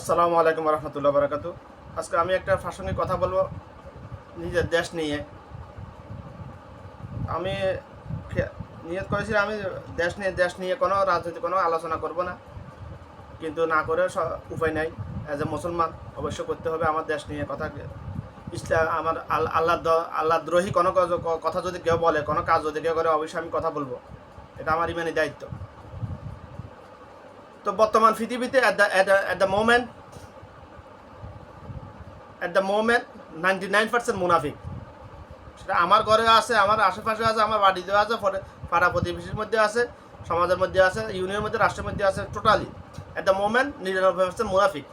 আসসালামু আলাইকুম রহমতুল্লাহ বারাকাতু। আজকে আমি একটা প্রাসঙ্গিক কথা বলব নিজের দেশ নিয়ে। আমি নিয়ত করেছি আমি দেশ নিয়ে দেশ নিয়ে কোনো রাজনৈতিক কোনো আলোচনা করব না। কিন্তু না করে উপায় নাই। অ্যাজ এ মুসলমান, অবশ্য করতে হবে আমার দেশ নিয়ে কথা। ইসলাম, আমার আল- আল্লাহ আল্লাহ দ্রোহী কোনো কথা যদি কেউ বলে, কোনো কাজ যদি কেউ করে, অবশ্যই আমি কথা বলব। এটা আমার ইমানি দায়িত্ব। তো বর্তমান পৃথিবীতে at the moment at the moment ninety nine percent মুনাফিক। সেটা আমার ঘরে আছে, আমার আশেপাশে আছে, আমার বাড়িতেও আছে পাড়া প্রতিবেশীর মধ্যে আছে, সমাজের মধ্যে আছে, ইউনিয়নের মধ্যে, রাষ্ট্রের মধ্যে আছে টোটালি অ্যাট দ্য মোমেন্ট নিরানব্বই পার্সেন্ট মুনাফিক।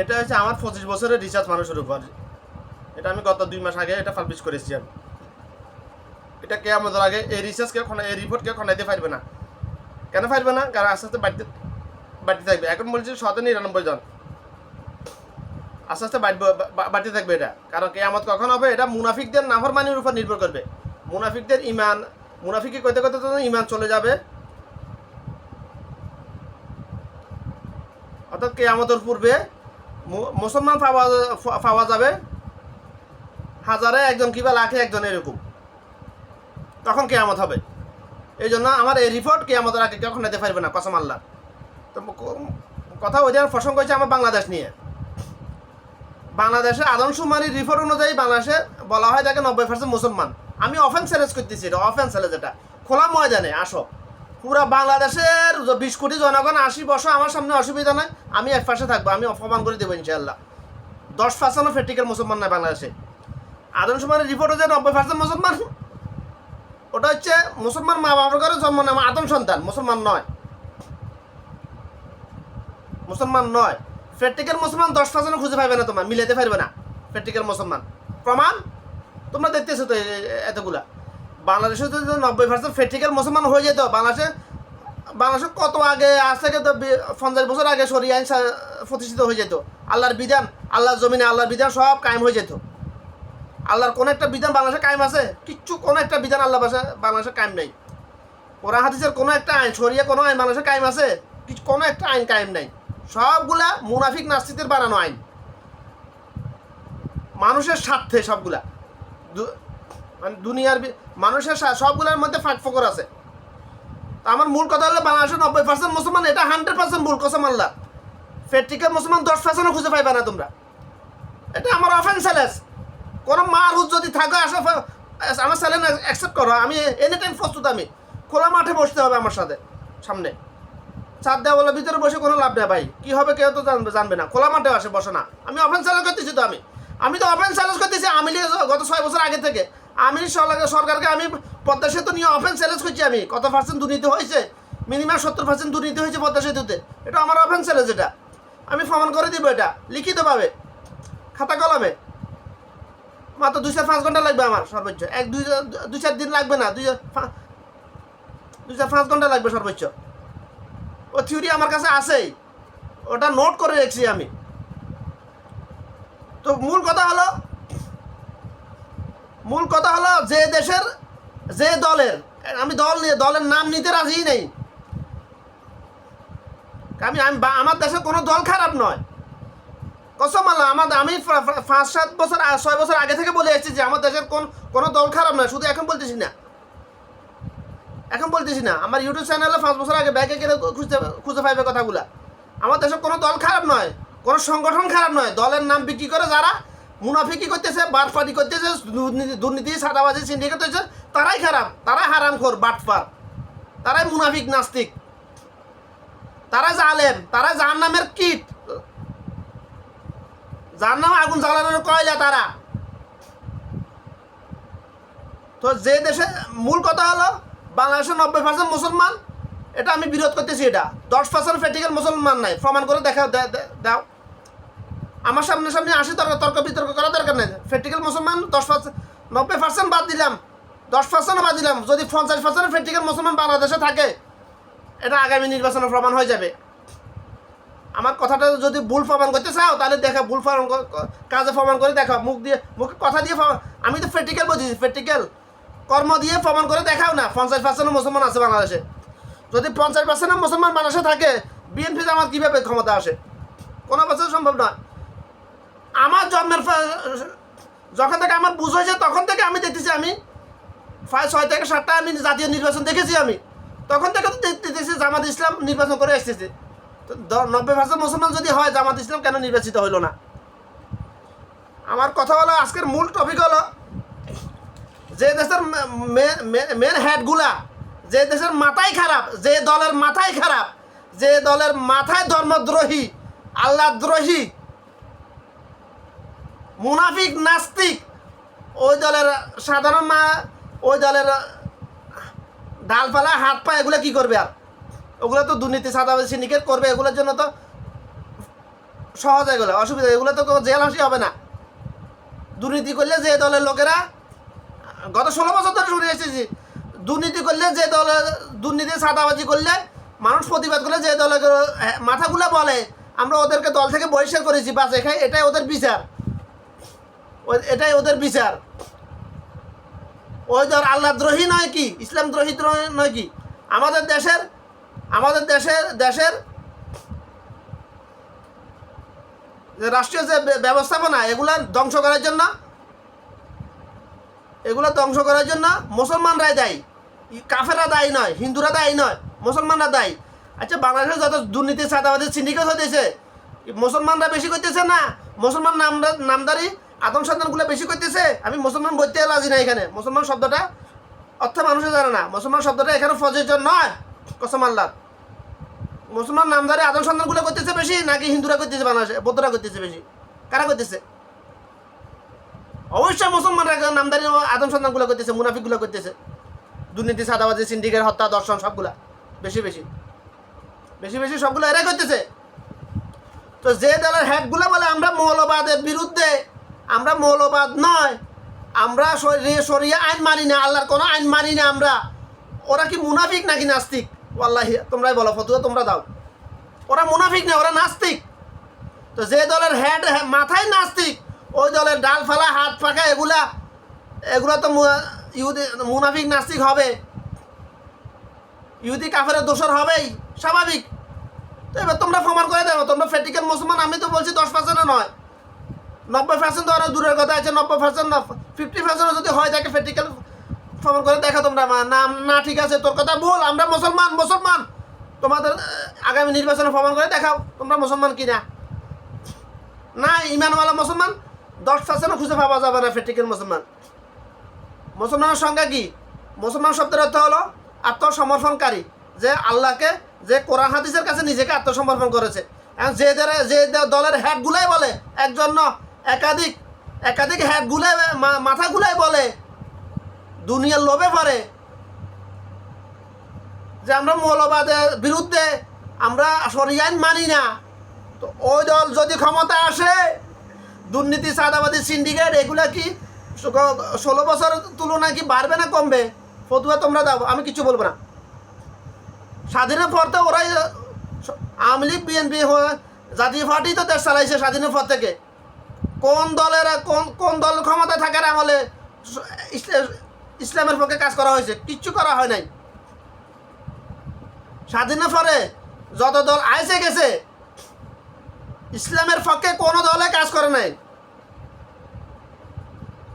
এটা হচ্ছে আমার পঁচিশ বছরের রিচার্জ মানুষের উপর। এটা আমি গত দুই মাস আগে এটা পাবলিশ করেছি আমি। এটা কে আমাদের আগে এই রিসার্চ কেউ এই রিপোর্ট কেউ খনাইতে পারবে না। কেন পারবে না? কারণ আস্তে আস্তে বাড়িতে বাড়তে থাকবে। এখন বলছি শত নিরানব্বই জন। আস্তে আস্তে বাড়তে থাকবে এটা। কারণ কেয়ামত কখন হবে? এটা মুনাফিকদের নাফরমানির উপর নির্ভর করবে। মুনাফিকদের ইমান মুনাফিকি করতে করতে তো ইমান চলে যাবে। অর্থাৎ কেয়ামতের পূর্বে মুসলমান পাওয়া যাবে। হাজারে একজন কিংবা লাখে একজন এরকম। তখন কেয়ামত হবে। এই জন্য আমার এই রিপোর্ট কেয়ামতের আগে কখন নিতে পারবে না, কসম আল্লাহ কথা ওই জন্য প্রসঙ্গ হয়েছে আমার বাংলাদেশ নিয়ে। বাংলাদেশের আদমশুমারির রিপোর্ট অনুযায়ী বাংলাদেশে বলা হয় তাকে নব্বই পার্সেন্ট মুসলমান। আমি অফেন্স চ্যালেঞ্জ করতেছি, এটা অফেন্স চ্যালেঞ্জ এটা। খোলা ময়দানে, আসো। পুরা বাংলাদেশের বিশ কোটি জনগণ, আশি বছর আমার সামনে অসুবিধা নাই, আমি এক পাশে থাকব, আমি অপমান করে দেবো ইনশাল্লাহ দশ পার্সেন্টও ফেটিক্যাল মুসলমান নাই বাংলাদেশে। আদমশুমারির রিপোর্ট হচ্ছে নব্বই পার্সেন্ট মুসলমান। ওটা হচ্ছে মুসলমান মা বাবার ঘরে জন্ম নেওয়া আদম সন্তান, মুসলমান নয়। মুসলমান নয়। প্র্যাকটিক্যাল মুসলমান দশ পার্সেন্ট খুঁজে পাবে না তোমার মিলাতে পারবে না প্র্যাকটিক্যাল মুসলমান। প্রমাণ? তোমরা দেখতেছো তো এতগুলা। বাংলাদেশে যদি নব্বই পার্সেন্ট প্র্যাকটিক্যাল মুসলমান হয়ে যেত, বাংলাদেশে বাংলাদেশে কত আগে আজ থেকে তো পঞ্চাশ বছর আগে সরি, আইন প্রতিষ্ঠিত হয়ে যেত। আল্লাহর বিধান, আল্লাহর জমিনে আল্লাহর বিধান সব কায়েম হয়ে যেত। আল্লাহর কোনো একটা বিধান বাংলাদেশে কায়েম আছে? কিচ্ছু কোনো একটা বিধান আল্লাহ ভাষা বাংলাদেশে কায়েম নেই। কোরআন হাদিসের কোনো একটা আইন সরিয়ে কোনো আইন বাংলাদেশে কায়েম আছে? কোনো একটা আইন কায়েম নেই। সবগুলা মুনাফিক নাস্তিকদের বানানো আইন। মানুষের স্বার্থে সবগুলা। মানে দুনিয়ার মানুষের স্বা- সবগুলোর মধ্যে ফাঁক ফোকর আছে। আমার মূল কথা হলো, বাংলাদেশের নব্বই পার্সেন্ট মুসলমান, এটা হান্ড্রেড পার্সেন্ট ভুল, কসম আল্লাহ। ফেট্রিকের মুসলমান দশ পার্সেন্টও খুঁজে পাইবে না তোমরা। এটা আমার অফেন চ্যালেঞ্জ কোনো মার হুজ যদি থাকে, আসে আমার চ্যালেঞ্জ অ্যাকসেপ্ট করো। আমি এনি টাইম প্রস্তুত আমি। খোলা মাঠে বসতে হবে আমার সাথে, সামনে। চার বলে ভিতরে বসে কোনো লাভ নেই ভাই। কি হবে কেউ তো জানবে জানবে না। খোলা মাঠে আসে, বসে না। আমি অফেন্স চ্যালেঞ্জ করতেছি তো আমি। আমি তো অফেন্স চ্যালেঞ্জ করতেছি। আমি গত ছয় বছর আগে থেকে। আমি সরকার- সরকারকে আমি পদ্মা সেতু নিয়ে অফেন্স চ্যালেঞ্জ করছি আমি। কত পার্সেন্ট দুর্নীতি হয়েছে? মিনিমাম সত্তর পার্সেন্ট দুর্নীতি হয়েছে পদ্মা সেতুতে। এটা আমার অফেন্স চ্যালেঞ্জ এটা। আমি প্রমাণ করে দিব এটা, লিখিতভাবে। খাতা কলমে। মাত্র দুই চার পাঁচ ঘণ্টা লাগবে আমার সর্বোচ্চ। এক, দুই দুই চার দিন লাগবে না। দুই দুই চার পাঁচ ঘণ্টা লাগবে সর্বোচ্চ। ও থিওরি আমার কাছে আছেই। ওটা নোট করে রেখেছি আমি। তো মূল কথা হলো, মূল কথা হলো যে দেশের, যে দলের, আমি দল নিয়ে, দলের নাম নিতে রাজি নেই। আমি আমি আমার দেশের কোনো দল খারাপ নয়। কসম আল্লাহ, আমার, আমি পাঁচ, সাত বছর ছয় বছর আগে থেকে বলে এসেছি যে আমার দেশের কোন, কোনো দল খারাপ নয়, শুধু এখন বলতেছি না। এখন বলতেছি না, আমার ইউটিউব চ্যানেলে পাঁচ বছর আগে ব্যাগে গেলে খুঁজতে খুঁজে পাইবে কথাগুলা। আমার দেশের কোনো দল খারাপ নয়, কোনো সংগঠন খারাপ নয়, দলের নাম বিক্রি করে যারা মুনাফিকি করতেছে, বাটপাটি করতেছে, দুর্নীতি সাদাবাজি সিন্ডিকেট হচ্ছে তারাই খারাপ, তারাই হারাম খোর বাটপার। তারাই মুনাফিক নাস্তিক। তারাই জালেম, তারাই যার নামের কীট। যার নাম আগুন জ্বালানোর কয়লা তারা? তো যে দেশে মূল কথা হলো বাংলাদেশের নব্বই পার্সেন্ট মুসলমান? এটা আমি বিরোধ করতেছি এটা। দশ পার্সেন্ট ফেটিক্যাল মুসলমান নাই। প্রমাণ করে দেখা দাও। আমার সামনে সামনে আসি, তর্ক তর্ক, বিতর্ক করা দরকার নেই। ফেটিক্যাল মুসলমান, দশ পার্সেন্ট নব্বই পার্সেন্ট বাদ দিলাম। দশ পার্সেন্ট বাদ দিলাম। যদি পঞ্চাশ পার্সেন্ট ফেটিক্যাল মুসলমান বাংলাদেশে থাকে, এটা আগামী নির্বাচনে প্রমাণ হয়ে যাবে। আমার কথাটা যদি ভুল প্রমাণ করতে চাও, তাহলে দেখা, ভুল প্রমাণ কাজে প্রমাণ করে দেখা মুখ দিয়ে, মুখে কথা দিয়ে আমি তো প্র্যাকটিক্যাল বলছি প্র্যাকটিক্যাল কর্ম দিয়ে প্রমাণ করে দেখাও না, পঞ্চাশ পার্সেন্ট মুসলমান আছে বাংলাদেশে। যদি পঞ্চাশ পার্সেন্ট মুসলমান বাংলাদেশে থাকে বিএনপি আমার কীভাবে ক্ষমতা আসে? কোনো বছর সম্ভব নয়। আমার জন্মের যখন থেকে আমার বুঝ হয়েছে, তখন থেকে আমি দেখতেছি আমি প্রায় ছয় থেকে সাতটা আমি জাতীয় নির্বাচন দেখেছি আমি। তখন থেকে তো দেখ- দেখতেছি জামাত ইসলাম নির্বাচন করে আসতেছে তো নব্বই পার্সেন্ট মুসলমান যদি হয়, জামাত ইসলাম কেন নির্বাচিত হইল না? আমার কথা হলো, আজকের মূল টপিক হলো যে দেশের মেন হেডগুলা, যে দেশের মাথাই খারাপ, যে দলের মাথাই খারাপ, যে দলের মাথায় ধর্মদ্রোহী আল্লাহদ্রোহী মুনাফিক, নাস্তিক, ওই দলের সাধারণ মা, ওই দলের ডালপালা, হাত পা, এগুলো কি করবে আর? ওগুলো তো দুর্নীতি, সাদাবাজি সিন্ডিকেট করবে, এগুলোর জন্য তো সহজ এগুলো অসুবিধা, এগুলো তো কোনো জেল হাসি হবে না। দুর্নীতি করলে যে দলের লোকেরা গত ষোলো বছর ধরে শুনে এসেছি। দুর্নীতি করলে যে দলের দুর্নীতি সাদাবাজি করলে মানুষ প্রতিবাদ করলে যে আহ, মাথাগুলো বলে। আমরা ওদেরকে দল থেকে বহিষ্কার করেছি বাস এখানে এটাই ওদের বিচার। এটাই ওদের বিচার। ওই ধর আল্লাহ দ্রোহী নয় কি? ইসলাম দ্রোহী নয় কি? আমাদের দেশের আমাদের দেশের দেশের রাষ্ট্রীয় যে ব্যবস্থাপনা এগুলা ধ্বংস করার জন্য এগুলো ধ্বংস করার জন্য মুসলমানরাই দায়ী। কাফেররা দায়ী নয়, হিন্দুরা দায়ী নয়, মুসলমানরা দায়ী। আচ্ছা বাংলাদেশে যত দুর্নীতি সাদাবাদী সিন্ডিকেট হতেছে মুসলমানরা বেশি করতেছে না? মুসলমান নামদা, নামদারি আদম সন্তানগুলো বেশি করতেছে? আমি মুসলমান বলতে রাজি না এখানে। মুসলমান শব্দটা অর্থ মানুষে জানে না। মুসলমান শব্দটা এখানে প্রযোজ্য নয়, কসম আল্লাহ মুসলমান নামদারি আদম সন্তানগুলো করতেছে বেশি, নাকি হিন্দুরা করতেছে বাংলাদেশে, বৌদ্ধরা করতেছে বেশি? কারা করতেছে? অবশ্যই মুসলমানরা নামদারি আদম সন্তানগুলো করতেছে, মুনাফিকগুলো করতেছে। দুর্নীতি, সাদাবাজি, সিন্ডিকেট, হত্যা, দর্শন, সবগুলা। বেশি বেশি। বেশি বেশি, সবগুলো এরাই করতেছে। তো যে দলের হেডগুলো বলে, আমরা মৌলবাদের বিরুদ্ধে, আমরা মৌলবাদ নয়, আমরা শরিয়া আইন মানি না, আল্লাহর কোনো আইন মানি না আমরা। ওরা কি মুনাফিক নাকি নাস্তিক? ওয়াল্লাহি, তোমরাই বলো, ফতুয়া তোমরা দাও। ওরা মুনাফিক না, ওরা নাস্তিক। তো যে দলের হেড মাথায় নাস্তিক ওই দলের ডাল ফালা, হাত পাকা এগুলা এগুলা তো ইহুদি, মুনাফিক নাস্তিক হবে। ইহুদি কাফের দোষর হবেই, স্বাভাবিক। তো এবার তোমরা প্রমাণ করে দেবো, তোমরা ফেটিক্যাল মুসলমান, আমি তো বলছি দশ পার্সেন্টও নয়। নব্বই পার্সেন্ট তো আরও দূরের কথা আছে, নব্বই পার্সেন্ট ফিফটি পার্সেন্টও যদি হয় থাকে ফেটিক্যাল প্রমাণ করে দেখা তোমরা। না না, ঠিক আছে, তোর কথা বল আমরা মুসলমান মুসলমান। তোমাদের আগামী নির্বাচনে প্রমাণ করে দেখাও তোমরা মুসলমান কিনা। না, ইমানওয়ালা মুসলমান দশ পার্সেন্টও খুঁজে পাওয়া যাবে না ফেটিক্যাল মুসলমান। মুসলমানের সংজ্ঞা কি? মুসলমান শব্দের অর্থ হলো আত্মসমর্পণকারী, যে আল্লাহকে, যে কোরআন হাদিসের কাছে নিজেকে আত্মসমর্পণ করেছে। যে দলের- যে দলের হেডগুলাই বলে, একজন একাধিক একাধিক হেডগুলাই মা- মাথাগুলাই বলে, দুনিয়ার লোভে পড়ে। যে আমরা মৌলবাদের বিরুদ্ধে আমরা সরিয়াইন মানি না। তো ওই দল যদি ক্ষমতা আসে দুর্নীতি, সাদাবাদী সিন্ডিকেট, এগুলা কি ষোলো- ষোলো বছর তুলনায় কি বাড়বে না কমবে? ফতুয়া তোমরা দাও, আমি কিছু বলব না। স্বাধীনের পর তো ওরাই আওয়ামী লীগ, বিএনপি জাতীয় পার্টি তো দেশ চালাইছে স্বাধীনের পর থেকে। কোন দলের, কোন কোন দল ক্ষমতা থাকার আমলে ইসলামের পক্ষে কাজ করা হয়েছে? কিচ্ছু করা হয় নাই। স্বাধীনের পরে যত দল আইসে গেছে, ইসলামের পক্ষে কোনো দলে কাজ করে নাই।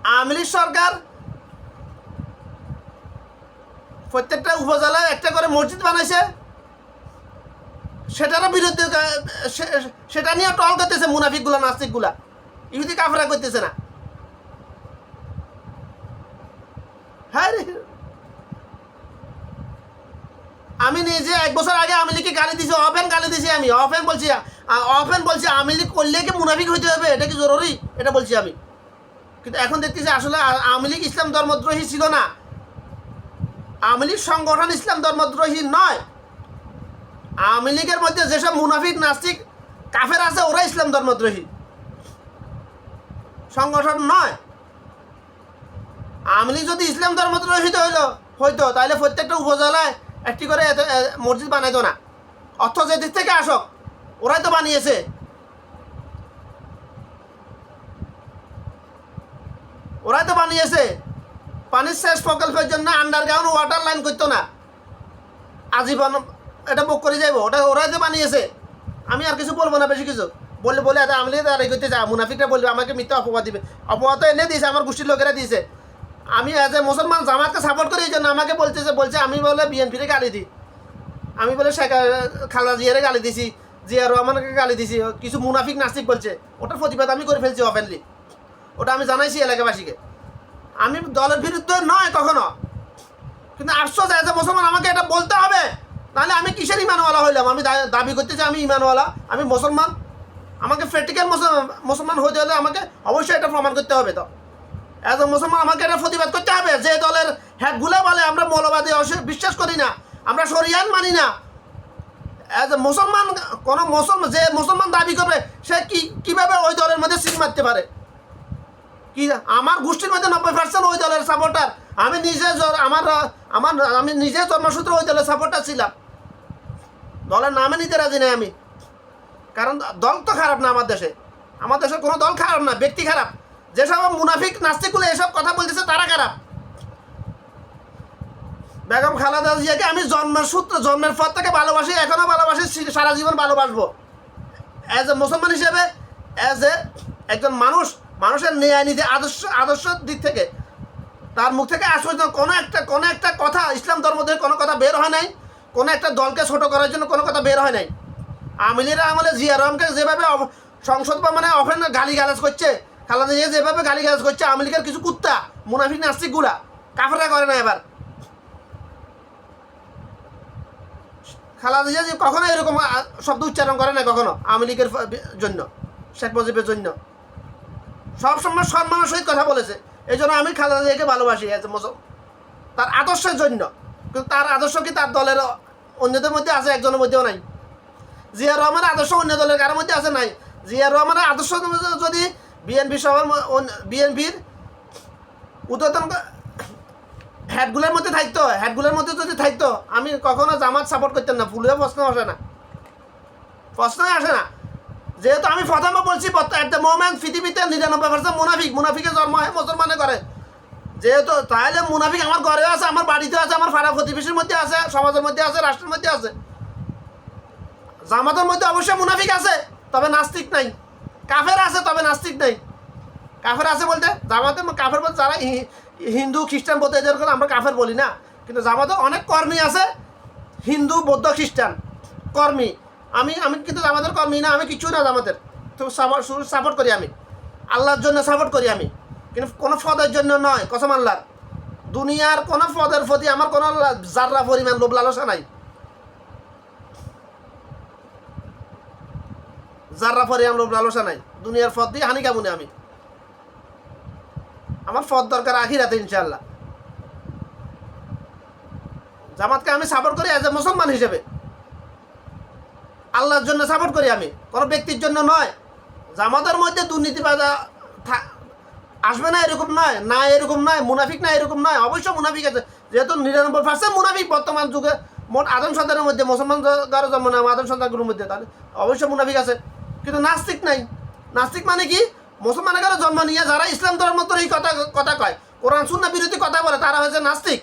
আওয়ামী লীগ সরকার প্রত্যেকটা উপজেলায় একটা করে মসজিদ বানাইছে। সেটারও বিরুদ্ধে সেটা নিয়ে টল করতেছে মুনাফিকগুলা, নাস্তিকগুলা। ইহুদি কাফেরা করতেছে না। হ্যাঁ আমি নিজে এক বছর আগে আমি লীগকে গালি দিছি, অফেন গালি দিছি আমি। অফেন বলছি অফেন বলছি আমি লীগ করলে কি মুনাফিক হইতে হবে? এটা কি জরুরি? এটা বলছি আমি। কিন্তু এখন দেখতেছি আসলে আওয়ামী লীগ ইসলাম ধর্মদ্রোহী ছিল না। আওয়ামী লীগ সংগঠন ইসলাম ধর্মদ্রোহী নয়। আওয়ামী লীগের মধ্যে যেসব মুনাফিক, নাস্তিক, কাফের আছে ওরা ইসলাম ধর্মদ্রোহী। সংগঠন নয়। আওয়ামী লীগ যদি ইসলাম ধর্মদ্রোহী হইল, হইতো, তাহলে প্রত্যেকটা উপজেলায় একটি করে মসজিদ বানাইতো না। অর্থ যে দিক থেকে আসক, ওরাই তো বানিয়েছে। ওরাই তো বানিয়েছে পানির শেষ প্রকল্পের জন্য আন্ডারগ্রাউন্ড ওয়াটার লাইন করতো না। আজীবন এটা বুক করে যাইব। ওটা ওরাই তো বানিয়েছে আমি আর কিছু বলব না বেশি কিছু। বলে বলে এটা আমি আর এই করতে যা। মুনাফিকরা বলবে, আমাকে মিথ্যা অপবাদ দিবে। অপবাদ তো এনে দিয়েছে, আমার গোষ্ঠীর লোকেরা দিয়েছে। আমি অ্যাজ এ মুসলমান, জামাতকে সাপোর্ট করি এই জন্য আমাকে বলতেছে বলছে, আমি বলে বিএনপিরে গালি দিই। আমি বলে শেখ খালা জিয়ারে গালি দিছি, জিয়া রহমানকে গালি দিছি। কিছু মুনাফিক নাস্তিক বলছে। ওটার প্রতিবাদ আমি করে ফেলছি ওপেনলি ওটা আমি জানাইছি এলাকাবাসীকে। আমি দলের বিরুদ্ধে নয় কখনো। কিন্তু আফসোস আছে মুসলমান আমাকে এটা বলতে হবে। তাহলে আমি কিসের ইমানওয়ালা হইলাম? আমি দাবি করতে চাই আমি ইমানওয়ালা, আমি মুসলমান। আমাকে প্র্যাকটিক্যাল মুসলমান হতে হলে আমাকে অবশ্যই এটা প্রমাণ করতে হবে তো। এজ এ মুসলমান আমাকে এটা প্রতিবাদ করতে হবে। যে দলের হ্যাটগুলো বলে, আমরা মৌলবাদী বিশ্বাস করি না। আমরা শরিয়ান মানি না। এজ এ মুসলমান, কোনো মুসলমান যে মুসলমান দাবি করবে, সে কি কীভাবে ওই দলের মধ্যে সিট মারতে পারে? কি আমার গোষ্ঠীর মধ্যে নব্বই পার্সেন্ট ওই দলের সাপোর্টার আমি নিজে আমার আমার, আমি নিজে জন্মসূত্রে ওই দলের সাপোর্টার ছিলাম। দলের নামে নিতে রাজি নাই আমি। কারণ দল তো খারাপ না আমার দেশে। আমার দেশের কোনো দল খারাপ না, ব্যক্তি খারাপ। যেসব মুনাফিক নাস্তিকগুলো এসব কথা বলতেছে, তারা খারাপ। বেগম খালেদা জিয়াকে আমি জন্মের সূত্র, জন্মের পর থেকে ভালোবাসি এখনও ভালোবাসি সারা জীবন ভালোবাসবো। অ্যাজ এ মুসলমান হিসেবে অ্যাজ এ একজন মানুষ মানুষের ন্যায় নীতি আদর্শ আদর্শ দিক থেকে। তার মুখ থেকে আজ পর্যন্ত কোনো একটা কোনো একটা কথা ইসলাম ধর্ম থেকে কোনো কথা বের হয় নাই। কোনো একটা দলকে ছোট করার জন্য কোনো কথা বের হয় নাই। আমিলিরা আমলে জিয়া রহমকে যেভাবে সংসদ বা মানে অফেন গালি গালাজ করছে, খালাদা জিয়া যেভাবে গালি গালাজ করছে, আওয়ামী কিছু কুত্তা, মুনাফিক, নাস্তিকগুলা কাফেরা করে না এবার। খালাদা জিয়া কখনো এরকম শব্দ উচ্চারণ করে না কখনো আওয়ামী লীগের জন্য, শেখ মুজিবের জন্য। সবসময় সম্মানের সহিত কথা বলেছে। এই জন্য আমি খালেদা জিয়াকে ভালোবাসি এ মুসল তার আদর্শের জন্য। কিন্তু তার আদর্শ কি তার দলের অন্যদের মধ্যে আছে, একজনের মধ্যেও নাই। জিয়া রহমানের আদর্শ অন্য দলের কারোর মধ্যে আছে, নাই। জিয়া রহমানের আদর্শ যদি বিএনপি সবার বিএনপির উদ্বোধন হ্যাটগুলোর মধ্যে থাকতো হ্যাটগুলোর মধ্যে যদি থাকতো, আমি কখনো জামাত সাপোর্ট করতাম না। ফুলেও প্রশ্ন আসে না। প্রশ্নই আসে না। যেহেতু আমি প্রথমে বলছি এট দ্য মোমেন্ট পৃথিবীতে নিরানব্বই পার্সেন্ট মুনাফিক। মুনাফিকে জন্ম হয় মুসলমানে করে যেহেতু তাহলে মুনাফিক আমার ঘরে আছে, আমার বাড়িতে আছে, আমার পাড়া প্রতিবেশীর মধ্যে আছে, সমাজের মধ্যে আছে, রাষ্ট্রের মধ্যে আছে। জামাতের মধ্যে অবশ্যই মুনাফিক আছে, তবে নাস্তিক নাই। কাফের আছে, তবে নাস্তিক নাই। কাফের আছে বলতে, জামাতে কাফের বলতে যারা হিন্দু, খ্রিস্টান বলতে এদের আমরা কাফের বলি না। কিন্তু জামাতে অনেক কর্মী আছে, হিন্দু, বৌদ্ধ, খ্রিস্টান কর্মী। আমি আমি কিন্তু জামাতের কর্মী না, আমি কিছু না জামাতের। তো সাপোর্ট করি আমি। আল্লাহর জন্য সাপোর্ট করি আমি। কিন্তু কোনো পদের জন্য নয়, কসম আল্লাহর। দুনিয়ার কোনো পদের প্রতি আমার কোনো জাররা পরিমাণ লোভ লালসা নাই। জাররা পরিমাণ লোভ লালসা নাই। দুনিয়ার পদ দিয়ে হানি কামুনি আমি। আমার পদ দরকার আখিরাতে ইনশাল্লাহ জামাতকে আমি সাপোর্ট করি এজ এ মুসলমান হিসেবে। আল্লাহর জন্য সাপোর্ট করি আমি। কোনো ব্যক্তির জন্য নয়। জামাতের মধ্যে দুর্নীতিবাজ আসবে না এরকম নয়, না এরকম নয়, মুনাফিক না এরকম নয়, অবশ্যই মুনাফিক আছে। যেহেতু নিরানব্বই পার্সেন্ট মুনাফিক বর্তমান যুগে, মোট আদম সন্তানের মধ্যে, মুসলমান গারো জন্ম না আদম সন্তানগুলোর মধ্যে, তাহলে অবশ্যই মুনাফিক আছে। কিন্তু নাস্তিক নাই। নাস্তিক মানে কি? মুসলমানের গারো জন্ম নিয়ে যারা ইসলাম ধর্ম তো এই কথা কথা কয়, কোরআন শূন্য বিরোধী কথা বলে, তারা হয়েছে নাস্তিক।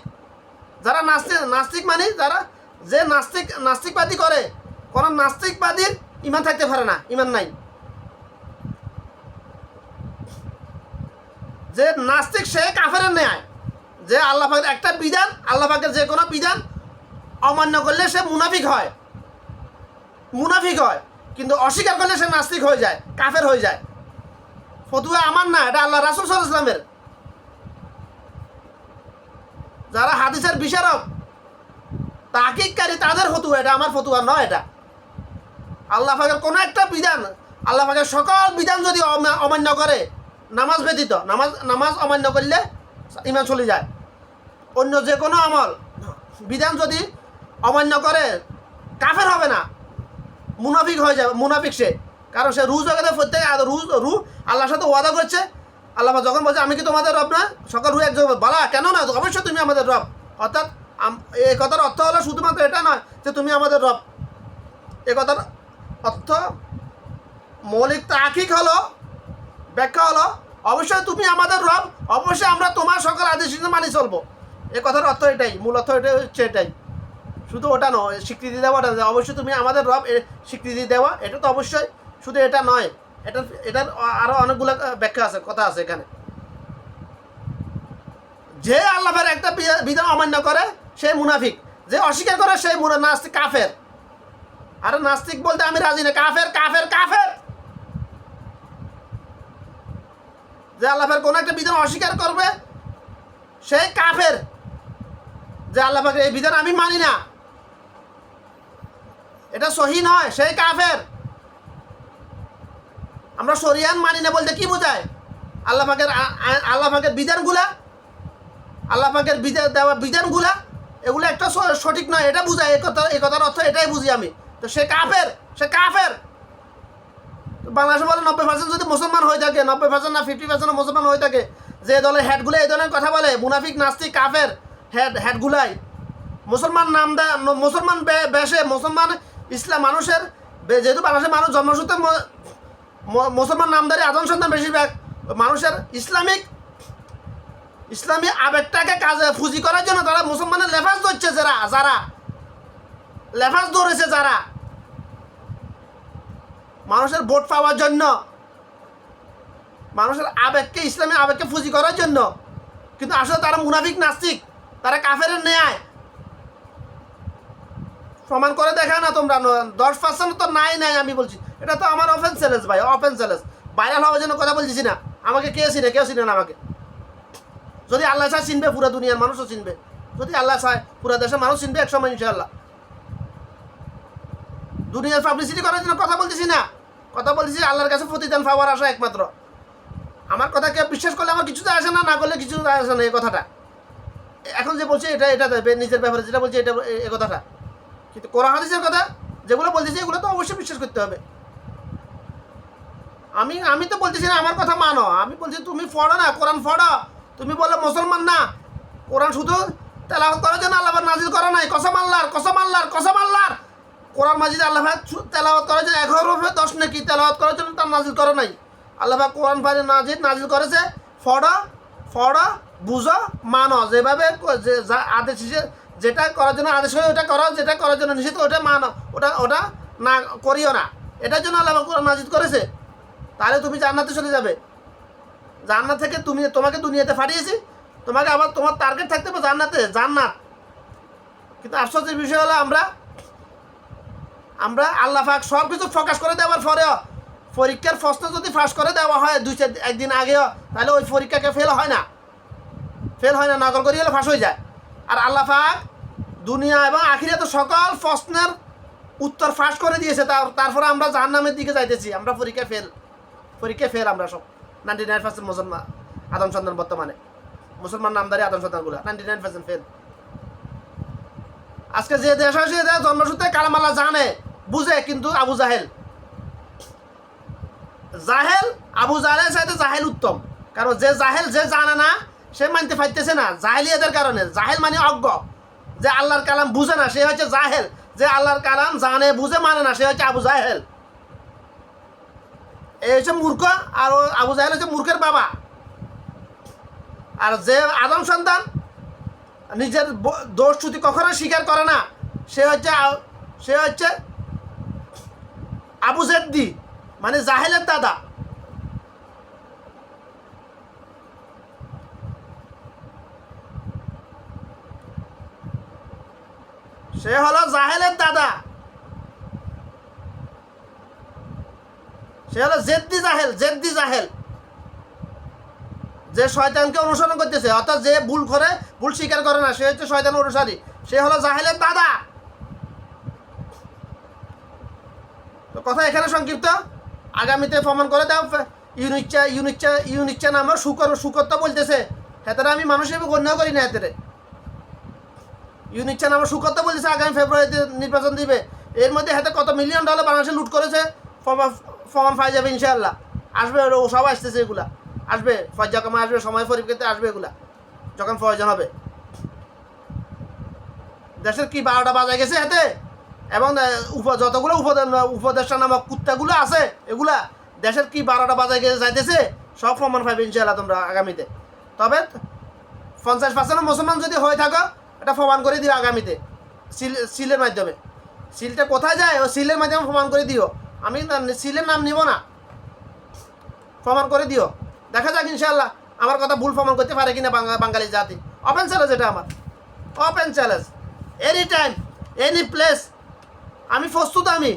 যারা নাস্তিক নাস্তিক মানে যারা যে নাস্তিক, নাস্তিকবাদী করে কোনো নাস্তিকবাদীর ইমান থাকতে পারে না, ইমান নাই। যে নাস্তিক, সে কাফের ন্যায়। যে আল্লাহ একটা বিধান, আল্লাহ পাকের যে কোনো বিধান অমান্য করলে সে মুনাফিক হয়। মুনাফিক হয়, কিন্তু অস্বীকার করলে সে নাস্তিক হয়ে যায়, কাফের হয়ে যায়। ফতুয়া আমার না, এটা আল্লাহ রাসুল সাল ইসলামের যারা হাদিসের বিচারক তাকিককারী তাদের ফতুয়া, এটা আমার ফতুয়া নয় এটা। আল্লাহ পাকের কোনো একটা বিধান, আল্লাহ পাকের সকল বিধান যদি অমা- অমান্য করে, নামাজ ব্যতীত, নামাজ নামাজ অমান্য করলে ইমান চলে যায়। অন্য যে কোনো আমল, বিধান যদি অমান্য করে, কাফের হবে না। মুনাফিক হয়ে যাবে, মুনাফিক সে। কারণ সে রু জগতে প্রত্যেক রু রু আল্লাহর সাথে ওয়াদা করছে। আল্লাহ যখন বলছে, আমি কি তোমাদের রব না সকল রু একজন বলা, কেন না? অবশ্যই তুমি আমাদের রব। অর্থাৎ এই কথার অর্থ হলো শুধুমাত্র এটা নয় যে তুমি আমাদের রব। এ কথার অর্থ মৌলিক তাকিক হলো ব্যাখ্যা হলো অবশ্যই তুমি আমাদের রব অবশ্যই আমরা তোমার সকল আদেশ মানি চলবো। এ কথার অর্থ এটাই মূল অর্থ এটা হচ্ছে এটাই। শুধু ওটা নয় স্বীকৃতি দেওয়াটা নয়, অবশ্যই তুমি আমাদের রব স্বীকৃতি দেওয়া এটা তো অবশ্যই শুধু এটা নয় এটা এটার আরও অনেকগুলো ব্যাখ্যা আছে কথা আছে এখানে। যে আল্লাহের একটা বিধান অমান্য করে সে মুনাফিক। যে অস্বীকার করে সেই নাস্তিক কাফের। আরে নাস্তিক বলতে আমি রাজি না। কাফের কাফের কাফের! যে আল্লাহের কোন একটা বিধান অস্বীকার করবে সেই কাফের। যে আল্লাহ পাকের এই বিধান আমি মানি না। এটা সহি নয় সেই কাফের। আমরা সরিয়ান মানি না বলতে কি বোঝায়? আল্লাহ পাকের আল্লাহ পাকের বিধানগুলা, আল্লাহ পাকের বিধান দেওয়া বিধানগুলা, এগুলো একটা স- সঠিক নয়, এটা বুঝায়। এই কথা এই কথার অর্থ এটাই বুঝি আমি। তো সে কাফের সে কাফের। বাংলাদেশে বলে নব্বই পার্সেন্ট যদি মুসলমান হয়ে থাকে, নব্বই পার্সেন্ট না ফিফটি পার্সেন্ট মুসলমান হয়ে থাকে, যে দলের হেডগুলো এই ধরনের কথা বলে, মুনাফিক, নাস্তিক, কাফের হেড হেডগুলাই মুসলমান নাম দেয় মুসলমান বেশে, মুসলমান ইসলাম মানুষের যেহেতু বাংলাদেশের মানুষ জন্মসূত্রে মুসলমান নামদারি আদম সন্তান বেশিরভাগ, মানুষের ইসলামিক, ইসলামী আবেগটাকে কাজে, ফুজি করার জন্য তারা মুসলমানের লেফাজ ধরছে যারা যারা লেফাজ ধরেছে যারা। মানুষের ভোট পাওয়ার জন্য। মানুষের আবেগকে, ইসলামী আবেগকে ফুজি করার জন্য। কিন্তু আসলে তারা মুনাফিক, নাস্তিক। তারা কাফের ন্যায়। প্রমাণ করে দেখা না তোমরা দশ পার্সেন্ট তো নাই নাই আমি বলছি। এটা তো আমার অফেন চ্যালেঞ্জ ভাই অফেন চ্যালেঞ্জ ভাইরাল হওয়ার জন্য কথা বলতেছি না। আমাকে কে চিনে, কেউ চিনে না আমাকে। যদি আল্লাহ চায়, চিনবে, পুরো দুনিয়ার মানুষও চিনবে। যদি আল্লাহ চায়, পুরো দেশের মানুষ চিনবে এক সময় ইনশাআল্লাহ। দুনিয়ার পাবলিসিটি করার জন্য কথা বলতেছি না। কথা বলতেছি আল্লাহর কাছে প্রতিদান পাওয়ার আশা একমাত্র। আমার কথা কেউ বিশ্বাস করলে আমার কিছুতে আসে না না করলে কিছু আসে না এই কথাটা। এখন যে বলছি এটা এটা নিজের ব্যাপারে যেটা বলছি এটা, এ- কথাটা। কিন্তু কোরআন হাদিসের কথা যেগুলো বলতেছি, এগুলো তো অবশ্যই বিশ্বাস করতে হবে। আমি আমি তো বলতেছি না আমার কথা মানো। আমি বলছি তুমি পড়ো না, কোরআন পড়ো। তুমি বলো মুসলমান না। কোরআন শুধু তেলাওয়াত করার জন্য আল্লাহ নাজিল করা নাই। কসম আল্লাহর কসম আল্লাহর কসম আল্লাহর। কোরআন মাজিদ আল্লাহ তেলাওয়াত করার জন্য এগারো রূপে দশ নাকি তেলাওয়াত করার জন্য তার নাজিল করা নাই। আল্লাহ কোরআন পারে নাজিদ নাজিল করেছে। ফড়া ফড়া, বুঝো, মানো, যেভাবে যে যা আদেশ হিসেবে যেটা করার জন্য আদেশ হয় ওটা করো যেটা করার জন্য নিষেধ ওটা মানো, ওটা ওটা না করিও না। এটার জন্য আল্লাহ কোরআন নাজিদ করেছে। তাহলে তুমি জান্নাতে চলে যাবে। জান্নাত থেকে তুমি তোমাকে দুনিয়াতে পাঠিয়েছি তোমাকে আবার তোমার টার্গেট থাকতে হবে জান্নাতে, জান্নাত। কিন্তু আশ্চর্যের বিষয় হলো আমরা আমরা আল্লাহ পাক সব কিছু ফোকাস করে দেওয়ার পরেও পরীক্ষার প্রশ্ন যদি ফাঁস করে দেওয়া হয় দুই চার একদিন আগেও, তাহলে ওই পরীক্ষাকে ফেল হয় না। ফেল হয় না নকল করি হলে ফাঁস হয়ে যায়। আর আল্লাহ পাক দুনিয়া এবং আখিরাতে সকল প্রশ্নের উত্তর ফাঁস করে দিয়েছে, তার, তারপরে আমরা জাহান্নামের দিকে যাইতেছি। আমরা পরীক্ষা ফেল পরীক্ষা ফেল আমরা সব। নাইনটি নাইন পার্সেন্ট মুসলমান, আদম সন্তান বর্তমানে। মুসলমান নামদারি আদম সন্তানগুলো নাইনটি নাইন পার্সেন্ট ফেল আজকে যে দেশ আছে এদের জন্মসূত্রে কালামাল্লা জানে, বুঝে কিন্তু আবু জাহেল। জাহেল, আবু জাহেলের সাথে জাহেল উত্তম। কারণ যে জাহেল যে জানে না, সে মানতে পারতেছে না। জাহেলিয়াদের কারণে। জাহেল মানে অজ্ঞ। যে আল্লাহর কালাম বুঝে না, সে হচ্ছে জাহেল। যে আল্লাহর কালাম জানে, বুঝে মানে না, সে হচ্ছে আবু জাহেল। এই হচ্ছে মূর্খ, আর আবু জাহেল হচ্ছে মূর্খের বাবা। আর যে আদম সন্তান নিজের দোষ ত্রুটি কখনো স্বীকার করে না, সে হচ্ছে সে হচ্ছে আবু জেদ্দি মানে জাহেলের দাদা। সে হলো জাহেলের দাদা। সে হলো জেদ্দি জাহেল জেদ্দি জাহেল। যে শয়তানকে অনুসরণ করতেছে, অর্থাৎ যে ভুল করে, ভুল স্বীকার করে না, সে হচ্ছে শয়তান অনুসারী। সে হলো জাহেলের দাদা। তো কথা এখানে সংক্ষিপ্ত। আগামীতে প্রমাণ করে দাও ইউনিচ্চা ইউনিচ্চা ইউনিচ্চা নামের শুকর শুকরটা বলতেছে। হেতারা আমি মানুষ হিসেবে গণ্য করি না হেতারে। ইউনিচ্চা নামের শুকরটা বলতেছে, আগামী ফেব্রুয়ারিতে নির্বাচন দিবে। এর মধ্যে হাতে কত মিলিয়ন ডলার বাংলাদেশে লুট করেছে প্রমাণ পাই যাবে ইনশাআল্লাহ। আসবে ও সব আসতেছে এগুলা। আসবে ফজ্জা কমা আসবে, সময় পরিপ্রেক্ষিতে আসবে এগুলা, যখন প্রয়োজন হবে। দেশের কি বারোটা বাজায় গেছে হাতে এবং উপ, যতগুলো উপদে- উপদেষ্টা নামক কুত্তাগুলো আছে, এগুলা দেশের কি বারোটা বাজায় গেছে যাইতেছে, সব প্রমাণ পাইবে ইনশাআল্লাহ তোমরা আগামীতে। তবে পঞ্চাশ পার্সেন্ট মুসলমান যদি হয়ে থাকো, এটা প্রমাণ করে দিও আগামীতে, সিল, সিলের মাধ্যমে। সিলটা কোথায় যায়? ও সিলের মাধ্যমে প্রমাণ করে দিও। আমি সিলের নাম নিব না। প্রমাণ করে দিও। দেখা যাক ইনশাল্লাহ আমার কথা ভুল প্রমাণ করতে পারে কিনা বাঙা- বাঙালি জাতি। ওপেন চ্যালেঞ্জ এটা আমার। Open challenge any time any place আমি প্রস্তুত আমি।